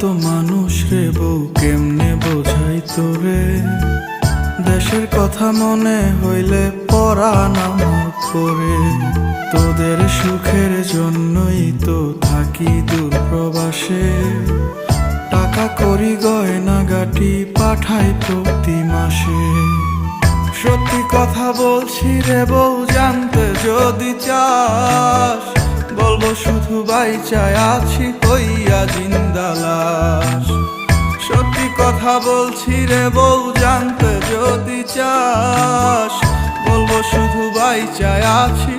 তো মানুষ রে কেমনে বোঝাই তোরে? দেশের কথা মনে হইলে পরাণ আমার করে। তোদের সুখের জন্যই তো থাকি দূর প্রবাসে গাটি পাঠাই প্রতি মাসে। সত্যি কথা বলছি রে বউ, জানতে যদি চাস, বলব শুধু বাই চাই, আছি হইয়া জিন্দালাস সত্যি কথা বলছি রে বউ, জানতে যদি চাস, বলব শুধু বাই চাই, আছি